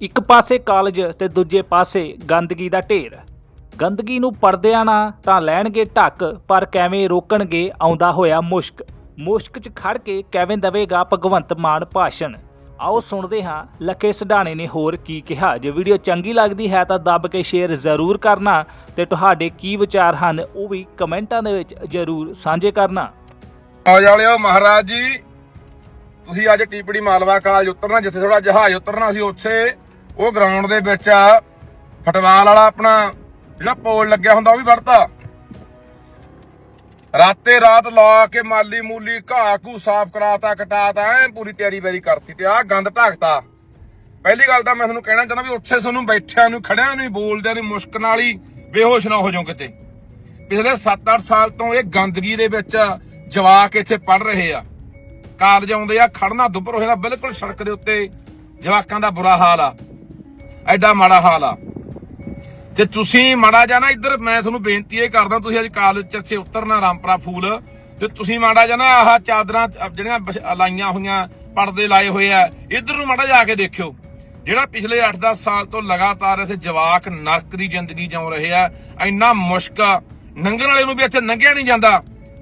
ਇੱਕ ਪਾਸੇ ਕਾਲਜ ਤੇ ਦੂਜੇ ਪਾਸੇ ਗੰਦਗੀ ਦਾ ਢੇਰ। ਗੰਦਗੀ ਨੂੰ ਪਰਦਿਆਂ ਨਾ ਤਾਂ ਲੈਣਗੇ ਢੱਕ, ਪਰ ਕਿਵੇਂ ਰੋਕਣਗੇ ਆਉਂਦਾ ਹੋਇਆ ਮੁਸ਼ਕ। ਮੁਸ਼ਕ 'ਚ ਖੜ ਕੇ ਕਿਵੇਂ ਦਵੇਗਾ ਭਗਵੰਤ ਮਾਨ ਭਾਸ਼ਣ? ਆਓ ਸੁਣਦੇ ਹਾਂ, ਲੱਖੇ ਸਢਾਣੇ ਨੇ ਹੋਰ ਕੀ ਕਿਹਾ। ਜੇ ਵੀਡੀਓ ਚੰਗੀ ਲੱਗਦੀ ਹੈ ਤਾਂ ਦੱਬ ਕੇ ਸ਼ੇਅਰ ਜ਼ਰੂਰ ਕਰਨਾ ਤੇ ਤੁਹਾਡੇ ਕੀ ਵਿਚਾਰ ਹਨ, ਉਹ ਵੀ ਕਮੈਂਟਾਂ ਦੇ ਵਿੱਚ ਜ਼ਰੂਰ ਸਾਂਝੇ ਕਰਨਾ। ਆ ਜਾਲਿਓ ਮਹਾਰਾਜ ਜੀ, ਤੁਸੀਂ ਅੱਜ ਟੀਪੜੀ ਮਾਲਵਾ ਕਾਲਜ ਉਤਰਨਾ, ਜਿੱਥੇ ਥੋੜਾ ਜਹਾਜ਼ ਉਤਰਨਾ ਸੀ, ਉੱਥੇ ਉਹ ਗਰਾਊਂਡ ਦੇ ਵਿੱਚ ਫੁੱਟਬਾਲ ਵਾਲਾ ਆਪਣਾ ਜਿਹੜਾ ਪੋਲ ਲੱਗਿਆ ਹੁੰਦਾ ਉਹ ਵੀ ਵੜਤਾ ਰਾਤੇ ਰਾਤ ਲਾ ਕੇ ਮਾਲੀ ਮੂਲੀ ਘਾਹ ਘੂ ਸਾਫ਼ ਕਰਾਤਾ, ਕਟਾਤਾ, ਐ ਪੂਰੀ ਤਿਆਰੀ ਬੈਰੀ ਕਰਤੀ ਤੇ ਆਹ ਗੰਦ ਢਾਕਤਾ। ਪਹਿਲੀ ਗੱਲ ਤਾਂ ਮੈਂ ਤੁਹਾਨੂੰ ਕਹਿਣਾ ਚਾਹੁੰਦਾ ਵੀ ਉੱਥੇ ਤੁਹਾਨੂੰ ਬੈਠਿਆਂ ਨੂੰ, ਖੜਿਆਂ ਨੂੰ ਬੋਲਦਿਆਂ ਨੂੰ ਮੁਸ਼ਕ ਨਾਲ ਹੀ ਬੇਹੋਸ਼ ਨਾ ਹੋ ਜਾਓ ਕਿਤੇ। ਪਿਛਲੇ 7-8 ਸਾਲ ਤੋਂ ਇਹ ਗੰਦਗੀ ਦੇ ਵਿੱਚ ਜਵਾਕ ਇੱਥੇ ਪੜ ਰਹੇ ਆ। ਕਾਲਜ ਆਉਂਦੇ ਆ ਖੜਨਾ ਦੁੱਬਰ ਹੋਇਆ ਬਿਲਕੁਲ ਸੜਕ ਦੇ ਉੱਤੇ ਜਵਾਕਾਂ ਦਾ ਬੁਰਾ ਹਾਲ ਆ। ਐਡਾ ਮਾੜਾ ਹਾਲ ਆ। ਤੇ ਤੁਸੀਂ ਮਾੜਾ ਜਾ ਨਾ ਇੱਧਰ ਮੈਂ ਤੁਹਾਨੂੰ ਬੇਨਤੀ ਇਹ ਕਰਦਾ ਤੁਸੀਂ ਅੱਜ ਕਾਲਜ ਚ ਉਤਰਨਾ ਰਾਮਪਰਾ ਫੂਲ। ਤੇ ਤੁਸੀਂ ਮਾੜਾ ਜਾ ਆਹ ਚਾਦਰਾਂ ਜਿਹੜੀਆਂ ਲਾਈਆਂ ਹੋਈਆਂ ਪਰਦੇ ਲਾਏ ਹੋਏ ਆ ਇੱਧਰ ਨੂੰ ਮਾੜਾ ਜਾ ਕੇ ਦੇਖਿਓ। ਜਿਹੜਾ ਪਿਛਲੇ 8-10 ਸਾਲ ਤੋਂ ਲਗਾਤਾਰ ਇੱਥੇ ਜਵਾਕ ਨਰਕ ਦੀ ਜ਼ਿੰਦਗੀ ਜਿਉਂ ਰਹੇ ਆ ਇੰਨਾ ਮੁਸ਼ਕ ਆ, ਲੰਘਣ ਵਾਲੇ ਨੂੰ ਵੀ ਇੱਥੇ ਨੰਗਿਆ ਨਹੀਂ ਜਾਂਦਾ।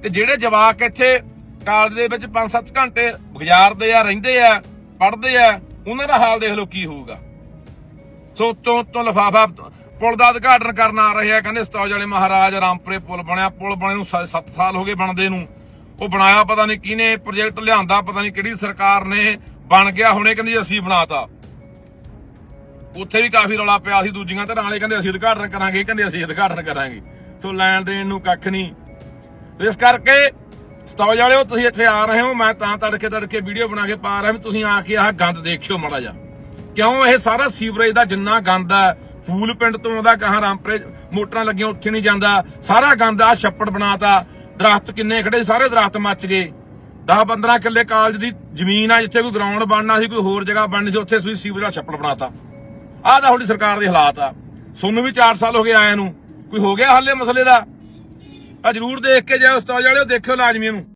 ਤੇ ਜਿਹੜੇ ਜਵਾਕ ਇੱਥੇ ਕਾਲਜ ਦੇ ਵਿੱਚ 5-7 ਘੰਟੇ ਗੁਜ਼ਾਰਦੇ ਆ ਰਹਿੰਦੇ ਆ ਪੜ੍ਹਦੇ ਆ ਉਹਨਾਂ ਦਾ ਹਾਲ ਦੇਖ ਲਓ ਕੀ ਹੋਊਗਾ। ਸੋ ਤੋਂ ਤੋਂ ਲਫਾਫਾ ਪੁਲ ਦਾ ਉਦਘਾਟਨ ਕਰਨ ਆ ਰਹੇ ਆ। ਕਹਿੰਦੇ ਸਤੌਜ ਵਾਲੇ ਮਹਾਰਾਜ, ਰਾਮਪੁਰੇ ਪੁਲ ਬਣਿਆ। ਪੁਲ ਬਣੇ ਨੂੰ 7 ਸਾਲ ਹੋ ਗਏ ਬਣਦੇ ਨੂੰ। ਉਹ ਬਣਾਇਆ, ਪਤਾ ਨਹੀਂ ਕਿਹਨੇ ਪ੍ਰੋਜੈਕਟ ਲਿਆਂਦਾ, ਪਤਾ ਨਹੀਂ ਕਿਹੜੀ ਸਰਕਾਰ ਨੇ ਬਣ ਗਿਆ, ਹੁਣੇ ਕਹਿੰਦੀ ਅਸੀਂ ਬਣਾਤਾ। ਉੱਥੇ ਵੀ ਕਾਫੀ ਰੌਲਾ ਪਿਆ ਸੀ ਦੂਜੀਆਂ ਧਿਰਾਂ ਵਾਲੇ ਕਹਿੰਦੇ ਅਸੀਂ ਉਦਘਾਟਨ ਕਰਾਂਗੇ, ਕਹਿੰਦੇ ਅਸੀਂ ਉਦਘਾਟਨ ਕਰਾਂਗੇ। ਸੋ ਲੈਣ ਦੇਣ ਨੂੰ ਕੱਖ ਨਹੀਂ। ਤੇ ਇਸ ਕਰਕੇ ਸਤੌਜ ਵਾਲਿਓ, ਤੁਸੀਂ ਇੱਥੇ ਆ ਰਹੇ ਹੋ। ਮੈਂ ਤਾਂ ਤੜਕੇ ਤੜਕੇ ਵੀਡੀਓ ਬਣਾ ਕੇ ਪਾ ਰਿਹਾ ਵੀ ਤੁਸੀਂ ਆ ਕੇ ਆਹ ਗੰਦ ਦੇਖਿਓ ਮਾੜਾ ਜਿਹਾ। ਕਿਉਂ ਇਹ ਸਾਰਾ ਸੀਵਰੇਜ ਦਾ ਜਿੰਨਾ ਗੰਦ ਹੈ ਫੂਲ ਪਿੰਡ ਤੋਂ ਆਉਂਦਾ ਕਹਾਂ ਰਾਮਪਰੇ ਮੋਟਰਾਂ ਲੱਗੀਆਂ ਉੱਥੇ ਨਹੀਂ ਜਾਂਦਾ। ਸਾਰਾ ਗੰਦ ਆ ਛੱਪੜ ਬਣਾਤਾ। ਦਰਖਤ ਕਿੰਨੇ ਖੜੇ ਸੀ, ਸਾਰੇ ਦਰਖਤ ਮੱਚ ਗਏ। 10 15 ਕਿੱਲੇ ਕਾਲਜ ਦੀ ਜ਼ਮੀਨ ਆ ਜਿੱਥੇ ਕੋਈ ਗਰਾਊਂਡ ਬਣਨਾ ਸੀ ਕੋਈ ਹੋਰ ਜਗ੍ਹਾ ਬਣਨੀ ਸੀ ਉੱਥੇ ਤੁਸੀਂ ਸੀਵਰੇਜ ਦਾ ਛੱਪੜ ਬਣਾਤਾ। ਆਹ ਤਾਂ ਤੁਹਾਡੀ ਸਰਕਾਰ ਦੇ ਹਾਲਾਤ ਆ। ਸੋਨੂੰ ਵੀ 4 ਸਾਲ ਹੋ ਗਏ ਆਇਆਂ ਨੂੰ। ਕੋਈ ਹੋ ਗਿਆ ਹੱਲੇ ਮਸਲੇ ਦਾ? ਆ ਜਰੂਰ ਦੇਖ ਕੇ ਜਾਓ ਉਸਤਾਦ ਵਾਲਿਓ ਦੇਖਿਓ ਲਾਜ਼ਮੀ ਨੂੰ।